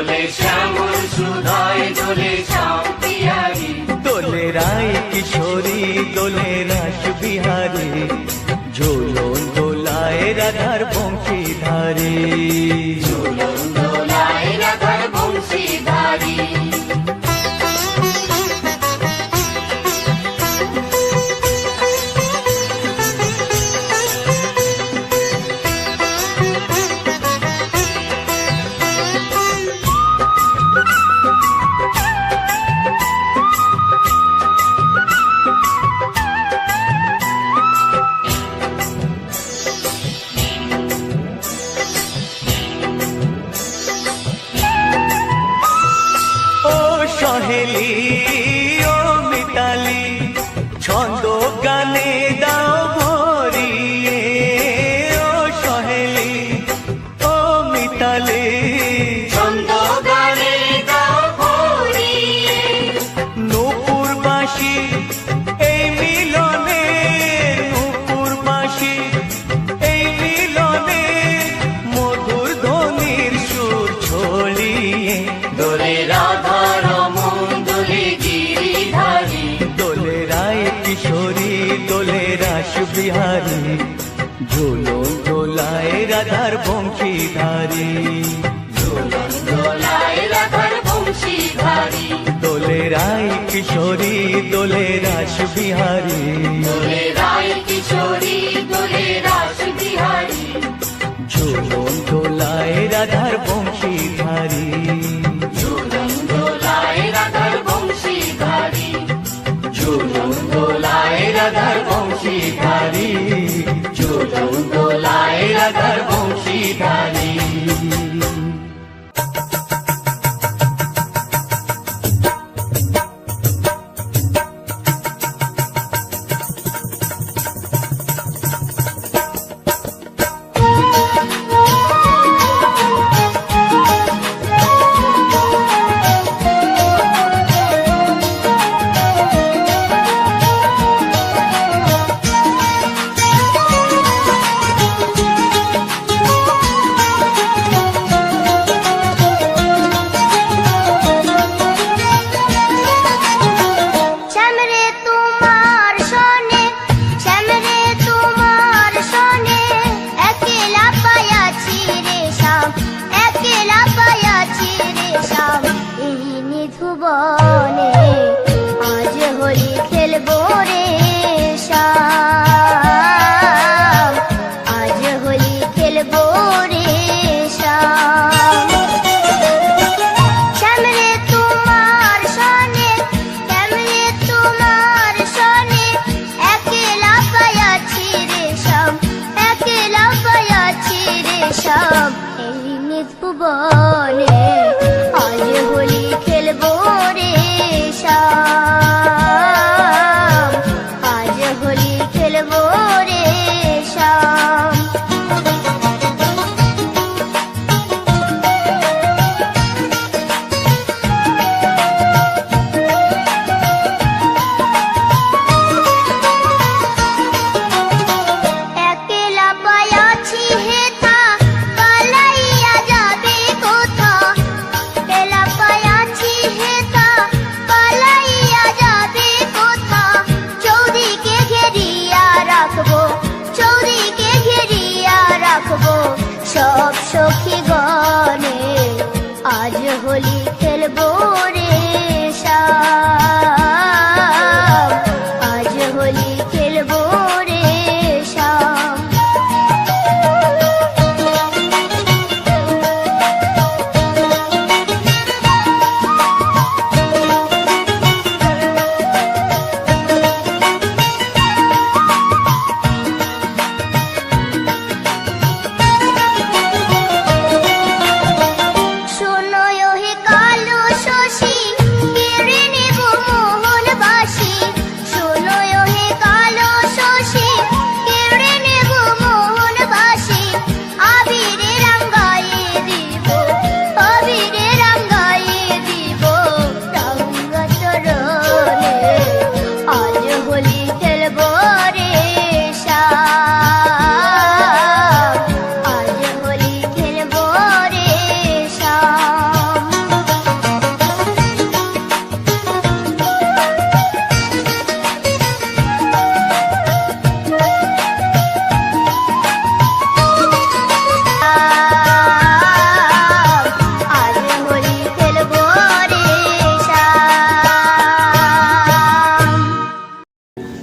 দোলে শ্যামল সুধায় দোলে শ্যাম পিয়ারি দোলে রায় কিশোরী, দোলে রাস বিহারী। ঝোলন দোলায় রাধার গানে নূপুর বাসি এই মিলনে নূপুর বাসি এই মিলনে মধুর ধ্বনির সুর ছড়িয়ে দোলে রাধা রমন দোলে গিরিধারী দোলে রায় কিশোরী দোলে রাস বিহারী দোলায় বংশীধারী। দোলায় রাধার বংশীধারী। দোলে রায় কিশোরী দোলে রাস বিহারী দোলে রায় কিশোরী দোলে রাস বিহারী ঝুলন দোলায় রাধার বংশীধারী। ঝুলন দোলায় রাধার বংশীধারী। ঝুলন দোলায় রাধার বংশীধারী। ঝুলন দোলায় রাধার এই নিধুবনে সখী